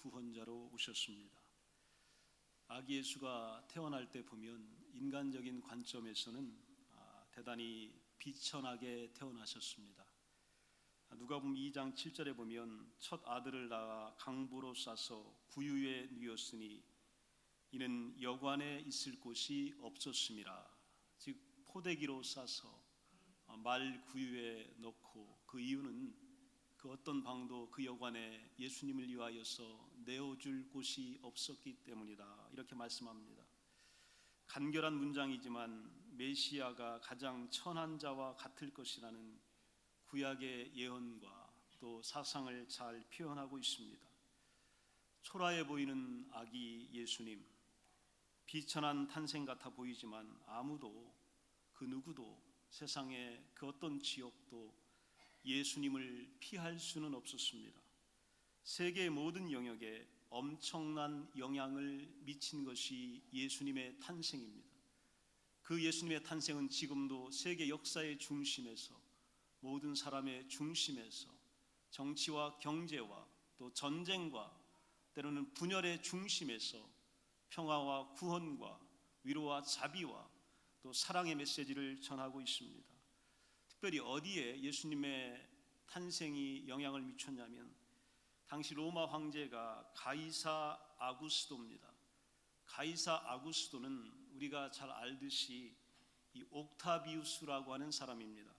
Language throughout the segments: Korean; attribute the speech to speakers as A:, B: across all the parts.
A: 구원자로 오셨습니다. 아기 예수가 태어날 때 보면 인간적인 관점에서는 아, 대단히 비천하게 태어나셨습니다. 누가복음 2장 7절에 보면 첫 아들을 낳아 강보로 싸서 구유에 누였으니 이는 여관에 있을 곳이 없었음이라 즉 포대기로 싸서 어, 말 구유에 넣고 그 이유는 그 어떤 방도 그 여관에 예수님을 위하여서 내어줄 곳이 없었기 때문이다 이렇게 말씀합니다. 간결한 문장이지만 메시아가 가장 천한 자와 같을 것이라는 구약의 예언과 또 사상을 잘 표현하고 있습니다. 초라해 보이는 아기 예수님, 비천한 탄생 같아 보이지만 아무도 그 누구도 세상의 그 어떤 지역도 예수님을 피할 수는 없었습니다. 세계 모든 영역에 엄청난 영향을 미친 것이 예수님의 탄생입니다. 그 예수님의 탄생은 지금도 세계 역사의 중심에서 모든 사람의 중심에서 정치와 경제와 또 전쟁과 때로는 분열의 중심에서 평화와 구원과 위로와 자비와 또 사랑의 메시지를 전하고 있습니다. 특별히 어디에 예수님의 탄생이 영향을 미쳤냐면 당시 로마 황제가 가이사 아구스도입니다. 가이사 아구스도는 우리가 잘 알듯이 이 옥타비우스라고 하는 사람입니다.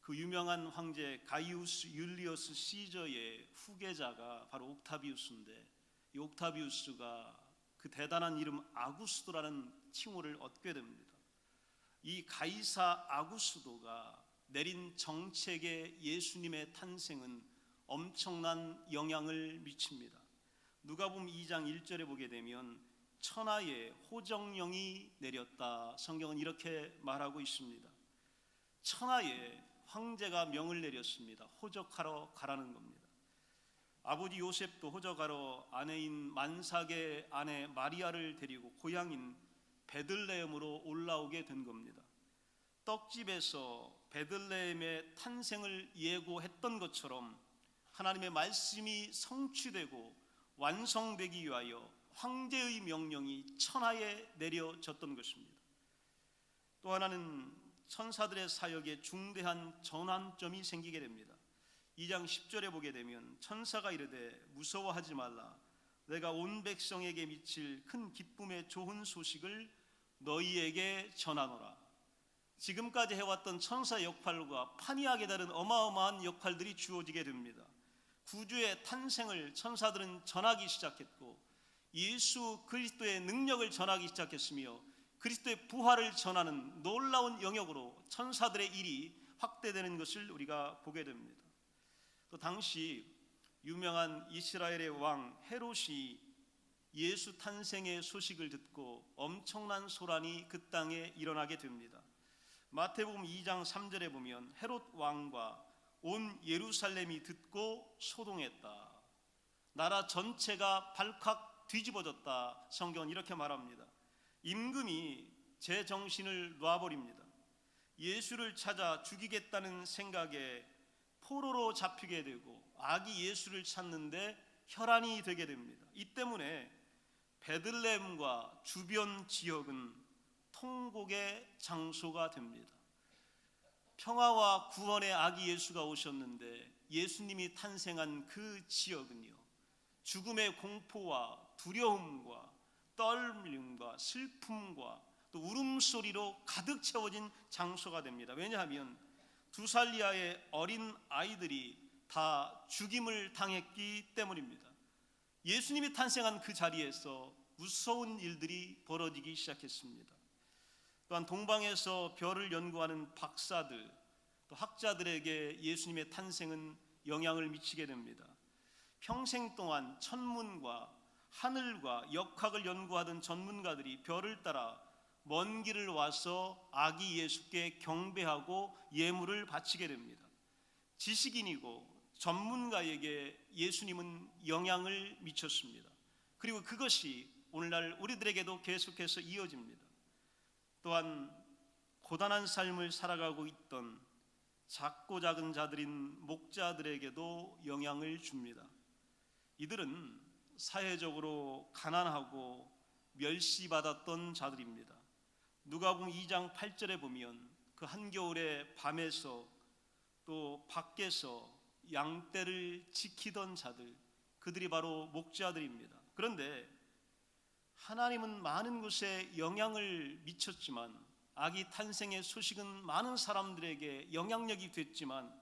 A: 그 유명한 황제 가이우스 율리어스 시저의 후계자가 바로 옥타비우스인데 이 옥타비우스가 그 대단한 이름 아구스도라는 칭호를 얻게 됩니다. 이 가이사 아구스도가 내린 정책에 예수님의 탄생은 엄청난 영향을 미칩니다. 누가복음 2장 1절에 보게 되면 천하에 호정령이 내렸다. 성경은 이렇게 말하고 있습니다. 천하에 황제가 명을 내렸습니다. 호적하러 가라는 겁니다. 아버지 요셉도 호적하러 아내인 만삭의 아내 마리아를 데리고 고향인 베들레헴으로 올라오게 된 겁니다. 떡집에서 베들레헴의 탄생을 예고했던 것처럼 하나님의 말씀이 성취되고 완성되기 위하여 황제의 명령이 천하에 내려졌던 것입니다. 또 하나는 천사들의 사역에 중대한 전환점이 생기게 됩니다. 2장 10절에 보게 되면 천사가 이르되 무서워하지 말라 내가 온 백성에게 미칠 큰 기쁨의 좋은 소식을 너희에게 전하노라. 지금까지 해왔던 천사 역할과 판이하게 다른 어마어마한 역할들이 주어지게 됩니다. 구주의 탄생을 천사들은 전하기 시작했고 예수 그리스도의 능력을 전하기 시작했으며 그리스도의 부활을 전하는 놀라운 영역으로 천사들의 일이 확대되는 것을 우리가 보게 됩니다. 또 당시 유명한 이스라엘의 왕 헤롯이 예수 탄생의 소식을 듣고 엄청난 소란이 그 땅에 일어나게 됩니다. 마태복음 2장 3절에 보면 헤롯 왕과 온 예루살렘이 듣고 소동했다. 나라 전체가 발칵 뒤집어졌다. 성경은 이렇게 말합니다. 임금이 제 정신을 놔버립니다. 예수를 찾아 죽이겠다는 생각에 포로로 잡히게 되고 아기 예수를 찾는데 혈안이 되게 됩니다. 이 때문에 베들레헴과 주변 지역은 통곡의 장소가 됩니다. 평화와 구원의 아기 예수가 오셨는데 예수님이 탄생한 그 지역은요. 죽음의 공포와 두려움과 떨림과 슬픔과 또 울음소리로 가득 채워진 장소가 됩니다. 왜냐하면 두 살 이하의 어린 아이들이 다 죽임을 당했기 때문입니다. 예수님이 탄생한 그 자리에서 무서운 일들이 벌어지기 시작했습니다. 또한 동방에서 별을 연구하는 박사들, 또 학자들에게 예수님의 탄생은 영향을 미치게 됩니다. 평생 동안 천문과 하늘과 역학을 연구하던 전문가들이 별을 따라 먼 길을 와서 아기 예수께 경배하고 예물을 바치게 됩니다. 지식인이고 전문가에게 예수님은 영향을 미쳤습니다. 그리고 그것이 오늘날 우리들에게도 계속해서 이어집니다. 또한 고단한 삶을 살아가고 있던 작고 작은 자들인 목자들에게도 영향을 줍니다. 이들은 사회적으로 가난하고 멸시받았던 자들입니다. 누가복음 2장 8절에 보면 그 한겨울의 밤에서 또 밖에서 양떼를 지키던 자들 그들이 바로 목자들입니다. 그런데 하나님은 많은 곳에 영향을 미쳤지만 아기 탄생의 소식은 많은 사람들에게 영향력이 됐지만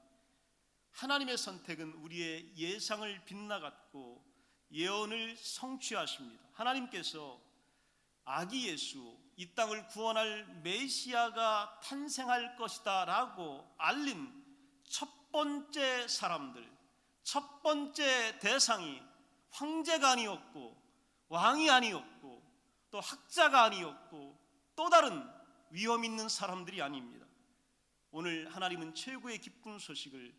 A: 하나님의 선택은 우리의 예상을 빗나갔고 예언을 성취하십니다. 하나님께서 아기 예수 이 땅을 구원할 메시아가 탄생할 것이다라고 알린 첫 번째 사람들, 첫 번째 대상이 황제가 아니었고 왕이 아니었고 또 학자가 아니었고 또 다른 위험 있는 사람들이 아닙니다. 오늘 하나님은 최고의 기쁜 소식을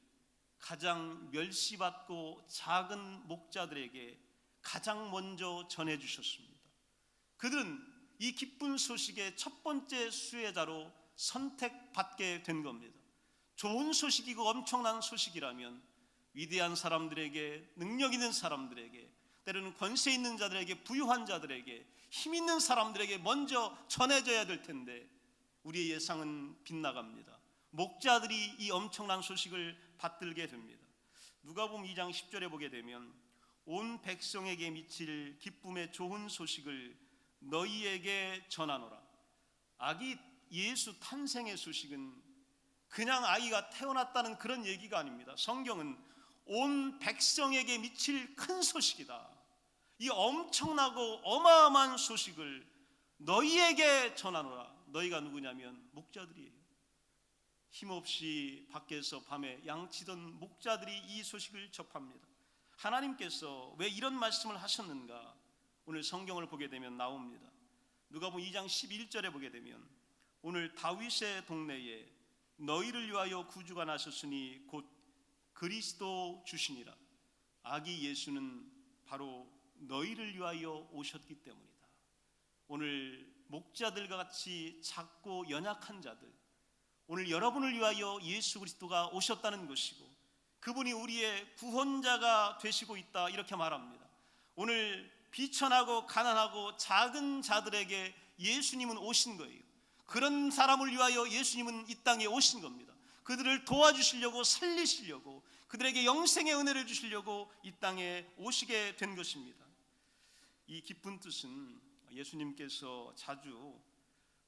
A: 가장 멸시받고 작은 목자들에게 가장 먼저 전해 주셨습니다. 그들은 이 기쁜 소식의 첫 번째 수혜자로 선택받게 된 겁니다. 좋은 소식이고 엄청난 소식이라면 위대한 사람들에게 능력 있는 사람들에게 때로는 권세 있는 자들에게 부유한 자들에게 힘 있는 사람들에게 먼저 전해져야 될 텐데 우리의 예상은 빗나갑니다. 목자들이 이 엄청난 소식을 받들게 됩니다. 누가복음 2장 10절에 보게 되면 온 백성에게 미칠 기쁨의 좋은 소식을 너희에게 전하노라. 아기 예수 탄생의 소식은 그냥 아이가 태어났다는 그런 얘기가 아닙니다. 성경은 온 백성에게 미칠 큰 소식이다. 이 엄청나고 어마어마한 소식을 너희에게 전하노라. 너희가 누구냐면 목자들이에요. 힘없이 밖에서 밤에 양치던 목자들이 이 소식을 접합니다. 하나님께서 왜 이런 말씀을 하셨는가? 오늘 성경을 보게 되면 나옵니다. 누가복음 2장 11절에 보게 되면 오늘 다윗의 동네에 너희를 위하여 구주가 나셨으니 곧 그리스도 주시니라. 아기 예수는 바로 너희를 위하여 오셨기 때문이다. 오늘 목자들과 같이 작고 연약한 자들, 오늘 여러분을 위하여 예수 그리스도가 오셨다는 것이고, 그분이 우리의 구원자가 되시고 있다 이렇게 말합니다. 오늘 비천하고 가난하고 작은 자들에게 예수님은 오신 거예요. 그런 사람을 위하여 예수님은 이 땅에 오신 겁니다. 그들을 도와주시려고 살리시려고 그들에게 영생의 은혜를 주시려고 이 땅에 오시게 된 것입니다. 이 기쁜 뜻은 예수님께서 자주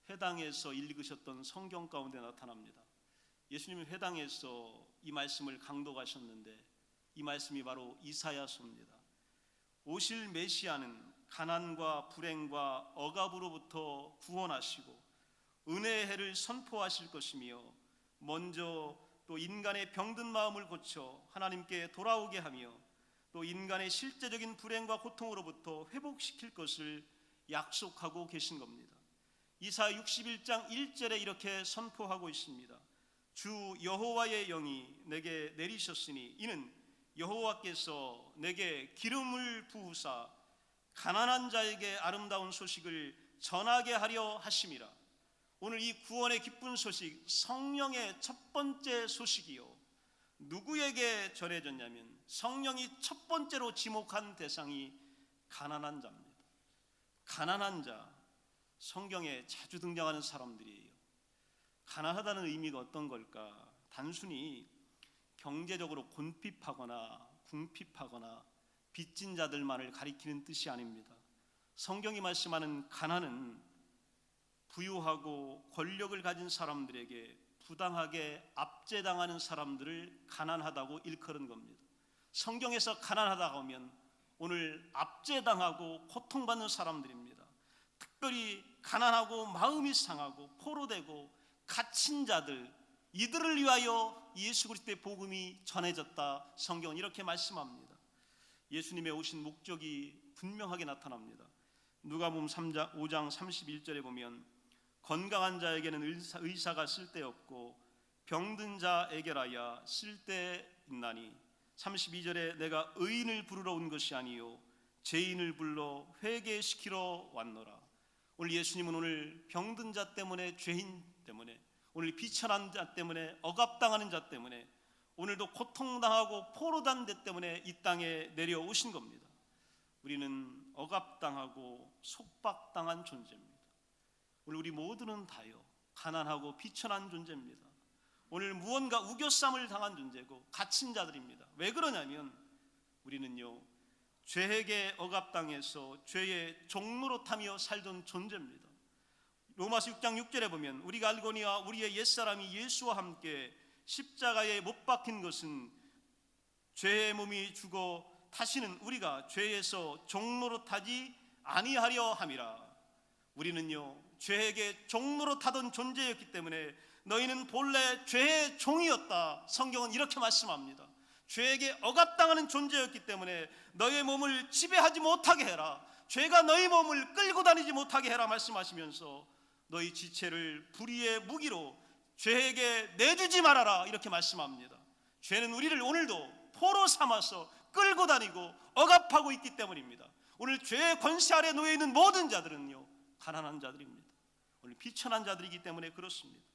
A: 회당에서 읽으셨던 성경 가운데 나타납니다. 예수님은 회당에서 이 말씀을 강독하셨는데 이 말씀이 바로 이사야서입니다. 오실 메시아는 가난과 불행과 억압으로부터 구원하시고 은혜의 해를 선포하실 것이며 먼저 또 인간의 병든 마음을 고쳐 하나님께 돌아오게 하며 또 인간의 실제적인 불행과 고통으로부터 회복시킬 것을 약속하고 계신 겁니다. 이사 61장 1절에 이렇게 선포하고 있습니다. 주 여호와의 영이 내게 내리셨으니 이는 여호와께서 내게 기름을 부으사 가난한 자에게 아름다운 소식을 전하게 하려 하심이라. 오늘 이 구원의 기쁜 소식, 성령의 첫 번째 소식이요. 누구에게 전해졌냐면 성령이 첫 번째로 지목한 대상이 가난한 자입니다. 가난한 자, 성경에 자주 등장하는 사람들이에요. 가난하다는 의미가 어떤 걸까? 단순히 경제적으로 곤핍하거나 궁핍하거나 빚진 자들만을 가리키는 뜻이 아닙니다. 성경이 말씀하는 가난은 부유하고 권력을 가진 사람들에게 부당하게 압제당하는 사람들을 가난하다고 일컬은 겁니다. 성경에서 가난하다고 하면 오늘 압제당하고 고통받는 사람들입니다. 특별히 가난하고 마음이 상하고 포로되고 갇힌 자들 이들을 위하여 예수 그리스도의 복음이 전해졌다. 성경은 이렇게 말씀합니다. 예수님의 오신 목적이 분명하게 나타납니다. 누가복음 3장 5장 31절에 보면 건강한 자에게는 의사, 의사가 쓸데없고 병든 자에게라야 쓸데 있나니 32절에 내가 의인을 부르러 온 것이 아니요 죄인을 불러 회개시키러 왔노라. 오늘 예수님은 오늘 병든 자 때문에 죄인 때문에 오늘 비천한 자 때문에 억압당하는 자 때문에 오늘도 고통당하고 포로단 데 때문에 이 땅에 내려오신 겁니다. 우리는 억압당하고 속박당한 존재입니다. 오늘 우리 모두는 다요 가난하고 비천한 존재입니다. 오늘 무언가 우겨쌈을 당한 존재고 갇힌 자들입니다. 왜 그러냐면 우리는요 죄에게 억압당해서 죄의 종로로 타며 살던 존재입니다. 로마서 6장 6절에 보면 우리가 알거니와 우리의 옛사람이 예수와 함께 십자가에 못 박힌 것은 죄의 몸이 죽어 다시는 우리가 죄에서 종로로 타지 아니하려 함이라. 우리는요 죄에게 종로로 타던 존재였기 때문에 너희는 본래 죄의 종이었다. 성경은 이렇게 말씀합니다. 죄에게 억압당하는 존재였기 때문에 너의 몸을 지배하지 못하게 해라. 죄가 너희 몸을 끌고 다니지 못하게 해라 말씀하시면서 너희 지체를 불의의 무기로 죄에게 내주지 말아라 이렇게 말씀합니다. 죄는 우리를 오늘도 포로 삼아서 끌고 다니고 억압하고 있기 때문입니다. 오늘 죄의 권세 아래 놓여 있는 모든 자들은요 가난한 자들입니다. 오늘 비천한 자들이기 때문에 그렇습니다.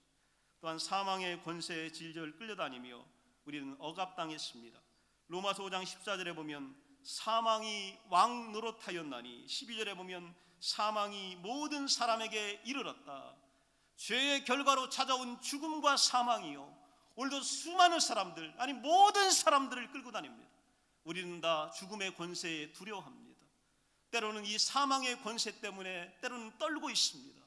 A: 또한 사망의 권세에 질질 끌려다니며 우리는 억압당했습니다. 로마서 5장 14절에 보면 사망이 왕 노릇하였나니 12절에 보면 사망이 모든 사람에게 이르렀다. 죄의 결과로 찾아온 죽음과 사망이요. 오늘도 수많은 사람들, 아니 모든 사람들을 끌고 다닙니다. 우리는 다 죽음의 권세에 두려워합니다. 때로는 이 사망의 권세 때문에 때로는 떨고 있습니다.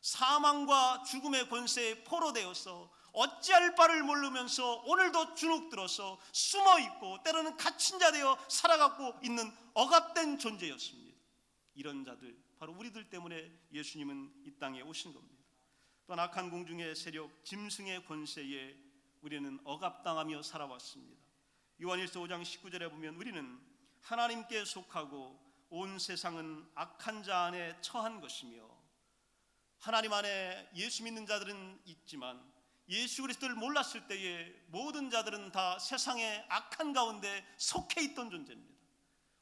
A: 사망과 죽음의 권세에 포로되어서 어찌할 바를 모르면서 오늘도 주눅들어서 숨어 있고 때로는 갇힌 자 되어 살아가고 있는 억압된 존재였습니다. 이런 자들 바로 우리들 때문에 예수님은 이 땅에 오신 겁니다. 또한 악한 공중의 세력 짐승의 권세에 우리는 억압당하며 살아왔습니다. 요한일서 5장 19절에 보면 우리는 하나님께 속하고 온 세상은 악한 자 안에 처한 것이며 하나님 안에 예수 믿는 자들은 있지만 예수 그리스도를 몰랐을 때에 모든 자들은 다 세상의 악한 가운데 속해 있던 존재입니다.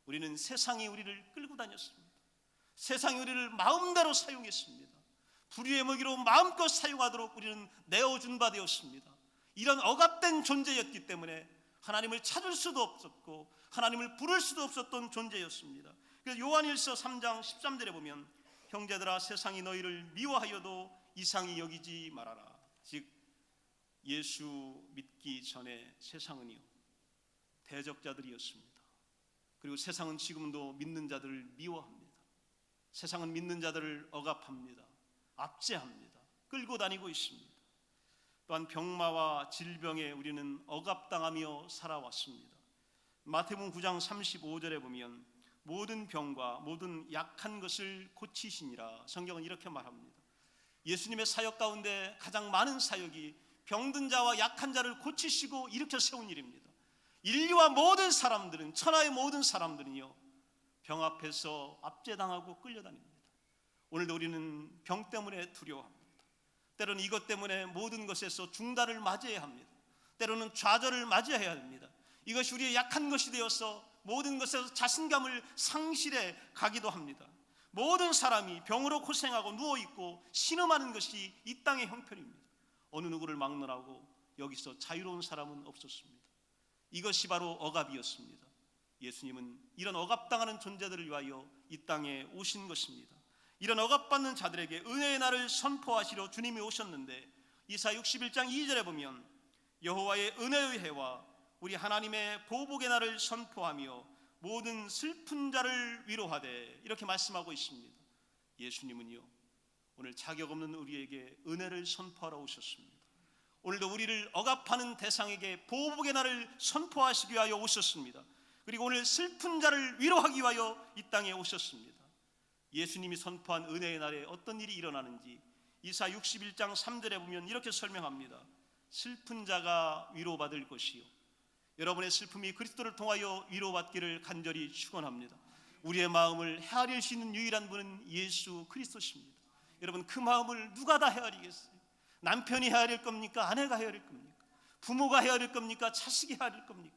A: 우리는 세상이 우리를 끌고 다녔습니다. 세상이 우리를 마음대로 사용했습니다. 불의의 먹이로 마음껏 사용하도록 우리는 내어준 바 되었습니다. 이런 억압된 존재였기 때문에 하나님을 찾을 수도 없었고 하나님을 부를 수도 없었던 존재였습니다. 그래서 요한일서 3장 13절에 보면 형제들아 세상이 너희를 미워하여도 이상히 여기지 말아라. 즉 예수 믿기 전에 세상은요 대적자들이었습니다. 그리고 세상은 지금도 믿는 자들을 미워합니다. 세상은 믿는 자들을 억압합니다. 압제합니다. 끌고 다니고 있습니다. 또한 병마와 질병에 우리는 억압당하며 살아왔습니다. 마태복음 9장 35절에 보면 모든 병과 모든 약한 것을 고치시니라 성경은 이렇게 말합니다. 예수님의 사역 가운데 가장 많은 사역이 병든 자와 약한 자를 고치시고 일으켜 세운 일입니다. 인류와 모든 사람들은 천하의 모든 사람들은요 병 앞에서 압제당하고 끌려다닙니다. 오늘도 우리는 병 때문에 두려워합니다. 때로는 이것 때문에 모든 것에서 중단을 맞이해야 합니다. 때로는 좌절을 맞이해야 합니다. 이것이 우리의 약한 것이 되어서 모든 것에서 자신감을 상실해 가기도 합니다. 모든 사람이 병으로 고생하고 누워 있고 신음하는 것이 이 땅의 형편입니다. 어느 누구를 막느라고 여기서 자유로운 사람은 없었습니다. 이것이 바로 억압이었습니다. 예수님은 이런 억압당하는 존재들을 위하여 이 땅에 오신 것입니다. 이런 억압받는 자들에게 은혜의 날을 선포하시러 주님이 오셨는데 이사 61장 2절에 보면 여호와의 은혜의 해와 우리 하나님의 보복의 날을 선포하며 모든 슬픈 자를 위로하되 이렇게 말씀하고 있습니다. 예수님은요 오늘 자격 없는 우리에게 은혜를 선포하러 오셨습니다. 오늘도 우리를 억압하는 대상에게 보복의 날을 선포하시기 위하여 오셨습니다. 그리고 오늘 슬픈 자를 위로하기 위하여 이 땅에 오셨습니다. 예수님이 선포한 은혜의 날에 어떤 일이 일어나는지 이사 61장 3절에 보면 이렇게 설명합니다. 슬픈 자가 위로받을 것이요 여러분의 슬픔이 그리스도를 통하여 위로받기를 간절히 축원합니다. 우리의 마음을 헤아릴 수 있는 유일한 분은 예수 그리스도십니다. 여러분 그 마음을 누가 다 헤아리겠어요? 남편이 헤아릴 겁니까? 아내가 헤아릴 겁니까? 부모가 헤아릴 겁니까? 자식이 헤아릴 겁니까?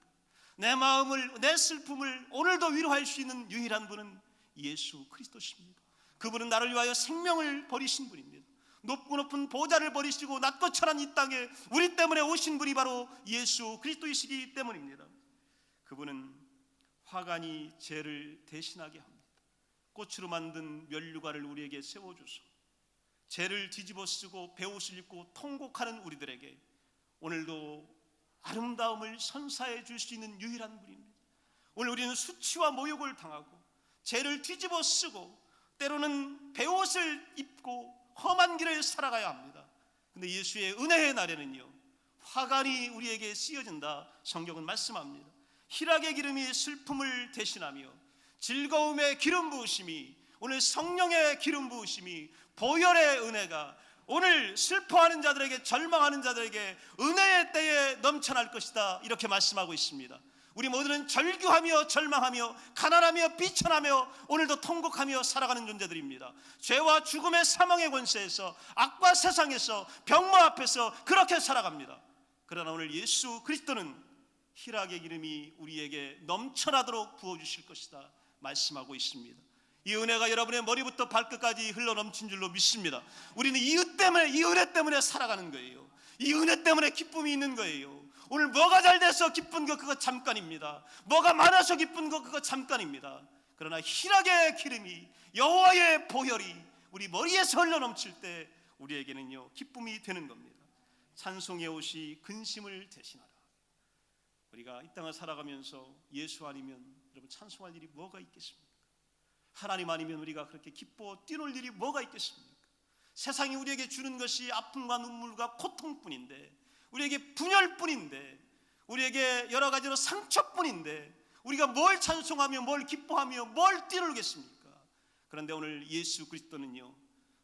A: 내 마음을 내 슬픔을 오늘도 위로할 수 있는 유일한 분은 예수 그리스도십니다. 그분은 나를 위하여 생명을 버리신 분입니다. 높고 높은 보좌를 버리시고 낮고 천한 이 땅에 우리 때문에 오신 분이 바로 예수 그리스도이시기 때문입니다. 그분은 화관이 죄를 대신하게 합니다. 꽃으로 만든 멸류관을 우리에게 세워주소. 죄를 뒤집어 쓰고 배옷을 입고 통곡하는 우리들에게 오늘도 아름다움을 선사해 줄 수 있는 유일한 분입니다. 오늘 우리는 수치와 모욕을 당하고 죄를 뒤집어 쓰고 때로는 배옷을 입고 험한 길을 살아가야 합니다. 근데 예수의 은혜의 날에는요. 화관이 우리에게 씌어진다 성경은 말씀합니다. 희락의 기름이 슬픔을 대신하며 즐거움의 기름 부으심이 오늘 성령의 기름 부으심이 보혈의 은혜가 오늘 슬퍼하는 자들에게 절망하는 자들에게 은혜의 때에 넘쳐날 것이다 이렇게 말씀하고 있습니다. 우리 모두는 절규하며 절망하며 가난하며 비천하며 오늘도 통곡하며 살아가는 존재들입니다. 죄와 죽음의 사망의 권세에서 악과 세상에서 병마 앞에서 그렇게 살아갑니다. 그러나 오늘 예수 그리스도는 희락의 기름이 우리에게 넘쳐나도록 부어 주실 것이다 말씀하고 있습니다. 이 은혜가 여러분의 머리부터 발끝까지 흘러 넘친 줄로 믿습니다. 우리는 이은 때문에 이 은혜 때문에 살아가는 거예요. 이 은혜 때문에 기쁨이 있는 거예요. 오늘 뭐가 잘 돼서 기쁜 거 그거 잠깐입니다. 뭐가 많아서 기쁜 거 그거 잠깐입니다. 그러나 희락의 기름이 여호와의 보혈이 우리 머리에서 흘러 넘칠 때 우리에게는요 기쁨이 되는 겁니다. 찬송의 옷이 근심을 대신하라. 우리가 이 땅을 살아가면서 예수 아니면 여러분 찬송할 일이 뭐가 있겠습니까? 하나님 아니면 우리가 그렇게 기뻐 뛰놀 일이 뭐가 있겠습니까? 세상이 우리에게 주는 것이 아픔과 눈물과 고통뿐인데 우리에게 분열뿐인데 우리에게 여러 가지로 상처뿐인데 우리가 뭘 찬송하며 뭘 기뻐하며 뭘 뛰놀겠습니까? 그런데 오늘 예수 그리스도는요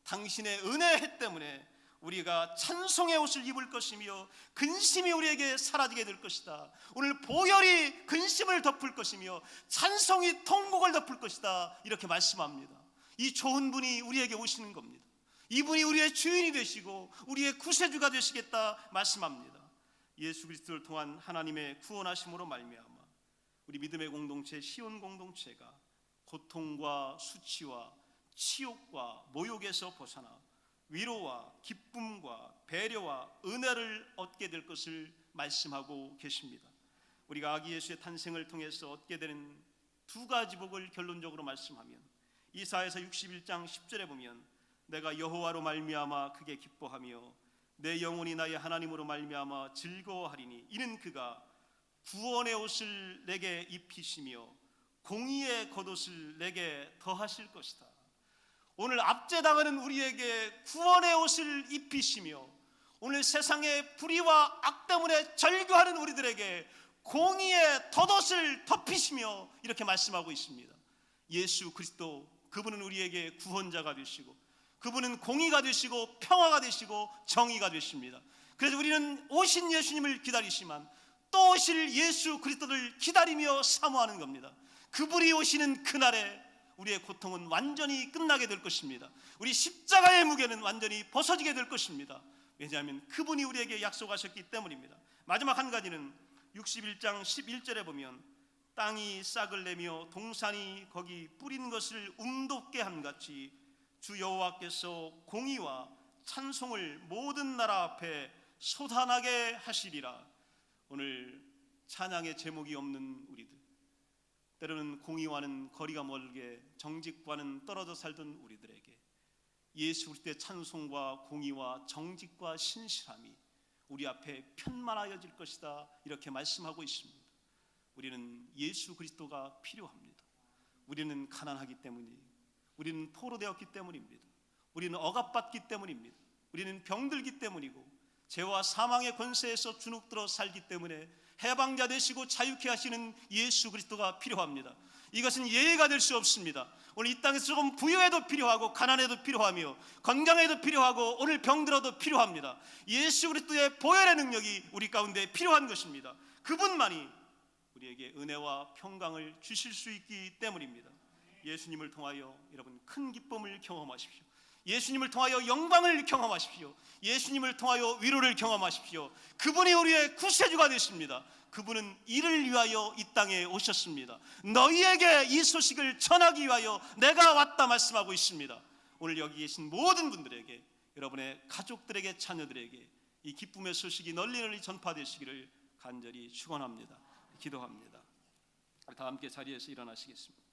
A: 당신의 은혜 때문에 우리가 찬송의 옷을 입을 것이며 근심이 우리에게 사라지게 될 것이다. 오늘 보혈이 근심을 덮을 것이며 찬송이 통곡을 덮을 것이다. 이렇게 말씀합니다. 이 좋은 분이 우리에게 오시는 겁니다. 이분이 우리의 주인이 되시고 우리의 구세주가 되시겠다 말씀합니다. 예수 그리스도를 통한 하나님의 구원하심으로 말미암아 우리 믿음의 공동체 시온 공동체가 고통과 수치와 치욕과 모욕에서 벗어나 위로와 기쁨과 배려와 은혜를 얻게 될 것을 말씀하고 계십니다. 우리가 아기 예수의 탄생을 통해서 얻게 되는 두 가지 복을 결론적으로 말씀하면 이사에서 61장 10절에 보면 내가 여호와로 말미암아 크게 기뻐하며 내 영혼이 나의 하나님으로 말미암아 즐거워하리니 이는 그가 구원의 옷을 내게 입히시며 공의의 겉옷을 내게 더하실 것이다. 오늘 압제당하는 우리에게 구원의 옷을 입히시며 오늘 세상의 불의와 악 때문에 절규하는 우리들에게 공의의 덧옷을 덮이시며 이렇게 말씀하고 있습니다. 예수 그리스도 그분은 우리에게 구원자가 되시고 그분은 공의가 되시고 평화가 되시고 정의가 되십니다. 그래서 우리는 오신 예수님을 기다리시만 또 오실 예수 그리스도를 기다리며 사모하는 겁니다. 그분이 오시는 그날에 우리의 고통은 완전히 끝나게 될 것입니다. 우리 십자가의 무게는 완전히 벗어지게 될 것입니다. 왜냐하면 그분이 우리에게 약속하셨기 때문입니다. 마지막 한 가지는 61장 11절에 보면 땅이 싹을 내며 동산이 거기 뿌린 것을 움돋게 한 같이 주 여호와께서 공의와 찬송을 모든 나라 앞에 쏟아나게 하시리라. 오늘 찬양의 제목이 없는 우리들 때로는 공의와는 거리가 멀게 정직과는 떨어져 살던 우리들에게 예수 그리스도의 찬송과 공의와 정직과 신실함이 우리 앞에 편만하여질 것이다 이렇게 말씀하고 있습니다. 우리는 예수 그리스도가 필요합니다. 우리는 가난하기 때문이에요. 우리는 포로되었기 때문입니다. 우리는 억압받기 때문입니다. 우리는 병들기 때문이고 죄와 사망의 권세에서 주눅들어 살기 때문에 해방자 되시고 자유케 하시는 예수 그리스도가 필요합니다. 이것은 예외가 될 수 없습니다. 오늘 이 땅에서 조금 부여해도 필요하고 가난해도 필요하며 건강해도 필요하고 오늘 병들어도 필요합니다. 예수 그리스도의 보혈의 능력이 우리 가운데 필요한 것입니다. 그분만이 우리에게 은혜와 평강을 주실 수 있기 때문입니다. 예수님을 통하여 여러분 큰 기쁨을 경험하십시오. 예수님을 통하여 영광을 경험하십시오. 예수님을 통하여 위로를 경험하십시오. 그분이 우리의 구세주가 되십니다. 그분은 이를 위하여 이 땅에 오셨습니다. 너희에게 이 소식을 전하기 위하여 내가 왔다 말씀하고 있습니다. 오늘 여기 계신 모든 분들에게 여러분의 가족들에게 자녀들에게 이 기쁨의 소식이 널리 널리 전파되시기를 간절히 축원합니다. 기도합니다. 다 함께 자리에서 일어나시겠습니다.